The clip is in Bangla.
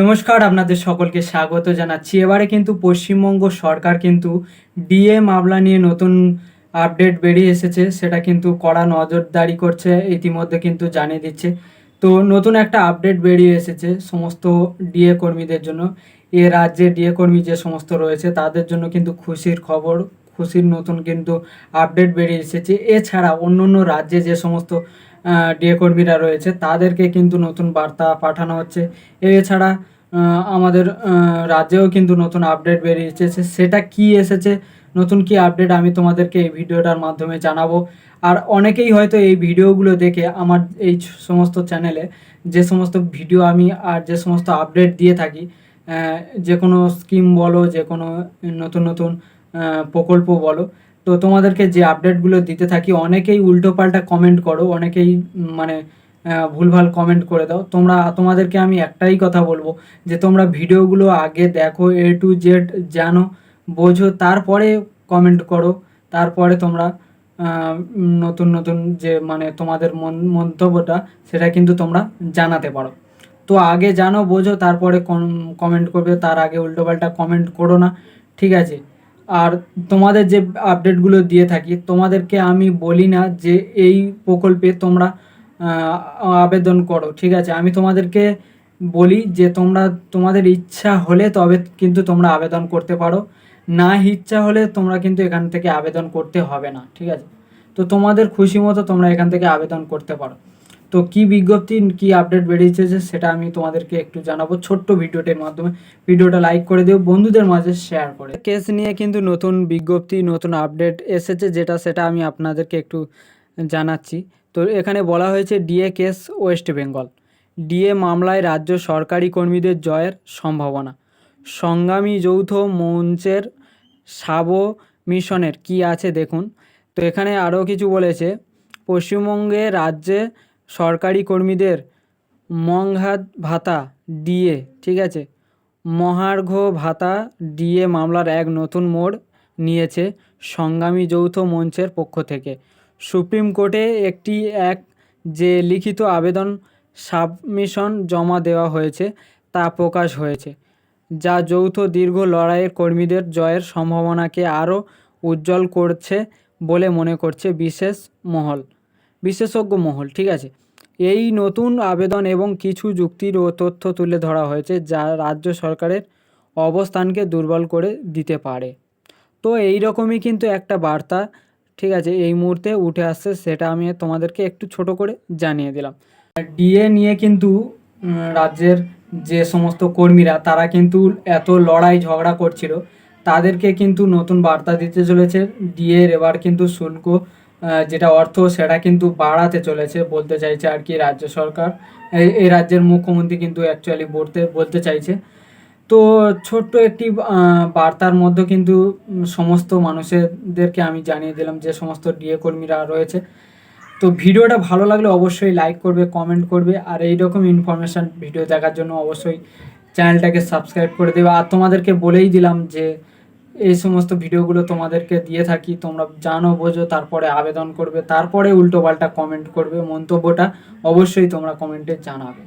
নমস্কার, আপনাদের সকলকে স্বাগত জানাচ্ছি। এবারে কিন্তু পশ্চিমবঙ্গ সরকার কিন্তু ডিএ মামলা নিয়ে নতুন আপডেট বেরিয়ে এসেছে। সেটা কিন্তু কড়া নজরদারি করছে, ইতিমধ্যে কিন্তু জানিয়ে দিচ্ছে। তো নতুন একটা আপডেট বেরিয়ে এসেছে সমস্ত ডিএ কর্মীদের জন্য। এ রাজ্যে ডিএ কর্মী যে সমস্ত রয়েছে, তাদের জন্য কিন্তু খুশির খবর, খুশির নতুন কিন্তু আপডেট বেরিয়ে এসেছে। এছাড়া অন্য অন্য রাজ্যে যে সমস্ত ডিএ কর্মীরা রয়েছে, তাদেরকে কিন্তু নতুন বার্তা পাঠানো হচ্ছে। এছাড়া আমাদের রাজ্যেও কিন্তু নতুন আপডেট বেরিয়ে এসেছে সেটা কি এসেছে? নতুন কি আপডেট আমি তোমাদেরকে এই ভিডিওটার মাধ্যমে জানাব। আর অনেকেই হয়তো এই ভিডিওগুলো দেখে আমার এই সমস্ত চ্যানেলে যে সমস্ত ভিডিও আমি আর যে সমস্ত আপডেট দিয়ে থাকি যে কোনো স্কিম বলো, যে কোনো নতুন নতুন প্রকল্প বলো তো তোমাদেরকে যে আপডেটগুলো দিতে থাকি, অনেকেই উল্টোপাল্টা কমেন্ট করো, অনেকেই মানে ভুলভাল কমেন্ট করে দাও। তোমরা, তোমাদেরকে আমি একটাই কথা বলব, যে তোমরা ভিডিওগুলো আগে দেখো এ টু জেড জানো, বোঝো, তারপরে কমেন্ট করো, তারপরে তোমরা নতুন নতুন যে মানে তোমাদের মন- মন্তব্যটা, সেটা কিন্তু তোমরা জানাতে পারো। তো আগে জানো, বোঝো, তারপরে কমেন্ট করবে, তার আগে উল্টোপাল্টা কমেন্ট করো না, ঠিক আছে? আর তোমাদের যে আপডেটগুলো দিয়ে থাকি, তোমাদেরকে আমি বলি না যে এই প্রকল্পে তোমরা আবেদন করো, ঠিক আছে? আমি তোমাদেরকে বলি যে তোমরা, তোমাদের ইচ্ছা হলে তবে কিন্তু তোমরা আবেদন করতে পারো। না ইচ্ছা হলে তোমরা কিন্তু এখান থেকে আবেদন করতে হবে না, ঠিক আছে? তো তোমাদের খুশি মতো তোমরা এখান থেকে আবেদন করতে পারো। তো কি বিজ্ঞপ্তি, কি আপডেট বেরিয়েছে সেটা আমি তোমাদেরকে একটু জানাব ছোট্ট ভিডিওটির মাধ্যমে। ভিডিওটা লাইক করে দিও, বন্ধুদের মাঝে শেয়ার করে কেস নিয়ে কিন্তু নতুন বিজ্ঞপ্তি, নতুন আপডেট এসেছে যেটা, সেটা আমি আপনাদেরকে একটু জানাচ্ছি। তো এখানে বলা হয়েছে DA case West Bengal DA মামলায় রাজ্য সরকারি কর্মীদের জয়ের সম্ভাবনা। সংগ্রামী যৌথ মঞ্চের সাব মিশনের কি আছে দেখুন। তো এখানে আরও কিছু বলেছে, পশ্চিমবঙ্গে রাজ্যে সরকারি কর্মীদের মংঘাত ভাতা ডিএ ঠিক আছে? মহার্ঘ ভাতা ডিএ মামলার এক নতুন মোড় নিয়েছে সংগ্রামী যৌথ মঞ্চের পক্ষ থেকে। সুপ্রিম কোর্টে একটি এক যে লিখিত আবেদন সাবমিশন জমা দেওয়া হয়েছে তা প্রকাশ হয়েছে, যা যৌথ দীর্ঘ লড়াইয়ের কর্মীদের জয়ের সম্ভাবনাকে আরও উজ্জ্বল করছে বলে মনে করছে বিশেষ মহল। বিশেষজ্ঞ মহল, ঠিক আছে? এই নতুন আবেদন এবং কিছু যুক্তির ও তথ্য তুলে ধরা হয়েছে যা রাজ্য সরকারের অবস্থানকে দুর্বল করে দিতে পারে। তো এই রকমই কিন্তু একটা বার্তা, ঠিক আছে, এই মুহূর্তে উঠে আসছে, সেটা আমি তোমাদেরকে একটু ছোট করে জানিয়ে দিলাম। ডিএ নিয়ে কিন্তু রাজ্যের যে সমস্ত কর্মীরা, তারা কিন্তু এত লড়াই ঝগড়া করছিল, তাদেরকে কিন্তু নতুন বার্তা দিতে চলেছে। ডিএর এবার কিন্তু শুল্ক যেটা অর্থ, সেটা কিন্তু বাড়াতে চলেছে বলতে চাইছে আর কি রাজ্য সরকার। এই- রাজ্যের মুখ্যমন্ত্রী কিন্তু অ্যাকচুয়ালি বলতে বলতে চাইছে। তো ছোট্ট একটি বার্তার মধ্যে কিন্তু সমস্ত মানুষদেরকে আমি জানিয়ে দিলাম যে সমস্ত ডিএ কর্মীরা রয়েছে। তো ভিডিওটা ভালো লাগলে অবশ্যই লাইক করবে কমেন্ট করবে। আর এই রকম ইনফরমেশান ভিডিও দেখার জন্য অবশ্যই চ্যানেলটাকে সাবস্ক্রাইব করে দেবে। আর তোমাদেরকে বলেই দিলাম যে এই সমস্ত ভিডিওগুলো তোমাদেরকে দিয়ে থাকি, তোমরা জানো, বোঝো, তারপরে আবেদন করবে, তারপরে উল্টো পাল্টা কমেন্ট করবে মন্তব্যটা, অবশ্যই তোমরা কমেন্টে জানাবে।